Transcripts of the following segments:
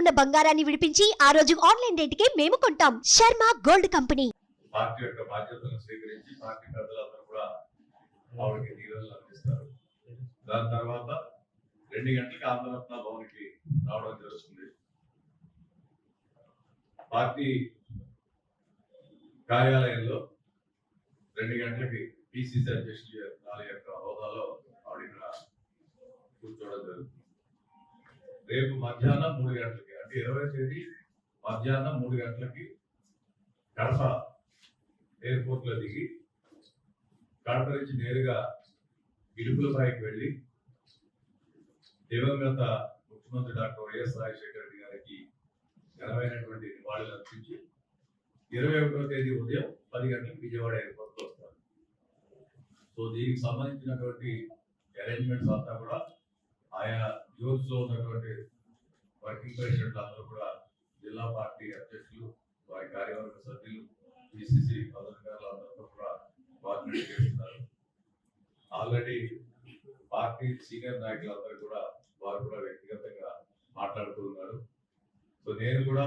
ఉన్న బంగారాన్ని విడిపించి ఆ రోజు ఆన్లైన్ రేటుకే మేము కొంటాం. Sharma gold company. పార్టీ యొక్క బాధ్యతలను స్వీకరించి పార్టీ పెద్దలందరూ కూడా ఆవిడకి నీళ్ళు అందిస్తారు దాని తర్వాత రెండు గంటలకి ఆంధ్రరత్న భవన్కి రావడం జరుగుతుంది. పార్టీ కార్యాలయంలో రెండు గంటలకి పిసిసి అధ్యక్షుడి నాలుగు యొక్క హోదాలో ఆవిడ ఇక్కడ కూర్చోవడం జరుగుతుంది. రేపు మధ్యాహ్నం మూడు గంటలకి అంటే ఇరవై తేదీ మధ్యాహ్నం మూడు గంటలకి కడప ఎయిర్పోర్ట్లో దిగి కడప నుంచి నేరుగా ఇడుపులపాయికి వెళ్ళి దివంగత ముఖ్యమంత్రి డాక్టర్ వైఎస్ రాజశేఖర రెడ్డి గారికి ఘనమైనటువంటి నివాళులు అర్పించి ఇరవై ఒకటో తేదీ ఉదయం పది గంటలకు విజయవాడ ఎయిర్పోర్ట్లో వస్తారు. సో దీనికి సంబంధించినటువంటి అరేంజ్మెంట్స్ అంతా కూడా ఆయా జోన్స్లో ఉన్నటువంటి వర్కింగ్ ప్రెసిడెంట్ అందరూ కూడా జిల్లా పార్టీ అధ్యక్షులు వారి కార్యవర్గ సభ్యులు పిసిసి పదాధికారులు అందరితో కూడా కోఆర్డినేట్ చేస్తున్నారు ఆల్రెడీ పార్టీ సీనియర్ నాయకులందరూ కూడా వారు కూడా వ్యక్తిగతంగా మాట్లాడుతున్నారు సో నేను కూడా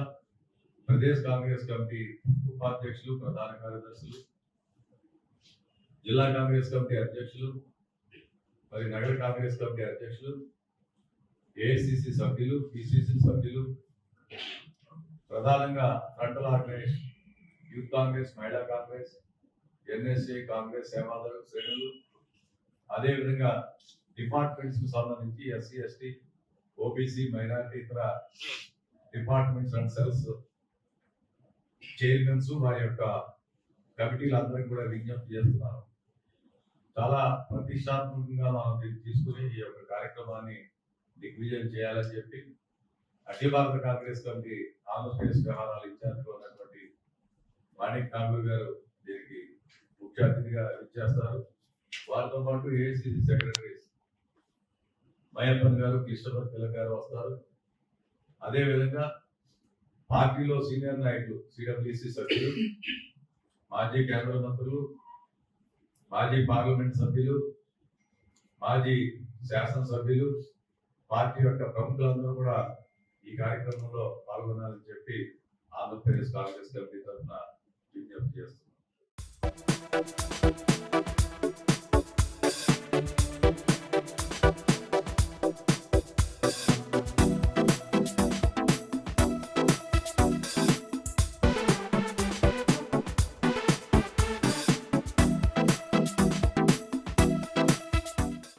ప్రదేశ్ కాంగ్రెస్ కమిటీ ఉపాధ్యక్షులు ప్రధాన కార్యదర్శులు జిల్లా కాంగ్రెస్ కమిటీ అధ్యక్షులు మరి నగర కాంగ్రెస్ కమిటీ అధ్యక్షులు ఏఐసిసి సభ్యులు పిసిసి సభ్యులు ప్రధానంగా ఫ్రంటల్ ఆర్గనైజ్ యూత్ కాంగ్రెస్ మహిళా కాంగ్రెస్ ఎన్ఎస్ఏ కాంగ్రెస్ సేవాదళ శ్రేణులు. అదేవిధంగా డిపార్ట్మెంట్స్కు సంబంధించి ఎస్సీ ఎస్టీ ఓబీసీ మైనారిటీ ఇతర డిపార్ట్మెంట్స్ అండ్ సెల్స్ చైర్మన్స్ వారి యొక్క కమిటీలందరికీ కూడా విజ్ఞప్తి చేస్తున్నాను చాలా ప్రతిష్టాత్మకంగా మనం దీన్ని తీసుకుని ఈ యొక్క కార్యక్రమాన్ని దిగ్విజయం చేయాలని చెప్పి అఖిల భారత కాంగ్రెస్ కమిటీ ఆంధ్రప్రదేశ్ వ్యవహారాలు ఇన్ఛార్జ్ ఉన్నటువంటి మాణిక్ ఠాగూర్ గారు దీనికి ముఖ్య అతిథిగా ఇచ్చేస్తారు వారితో పాటు ఏఐసిసి సెక్రటరీస్ మయప్పన్ గారు కృష్ణపతి తిలక్ గారు వస్తారు. అదే విధంగా పార్టీలో సీనియర్ నాయకులు సిడబ్ల్యూసి సభ్యులు మాజీ కేంద్ర మంత్రులు మాజీ పార్లమెంట్ సభ్యులు మాజీ శాసనసభ్యులు పార్టీ యొక్క ప్రముఖులందరూ కూడా ఈ కార్యక్రమంలో పాల్గొనాలని చెప్పి ఆంధ్రప్రదేశ్ కాంగ్రెస్ కమిటీ తరఫున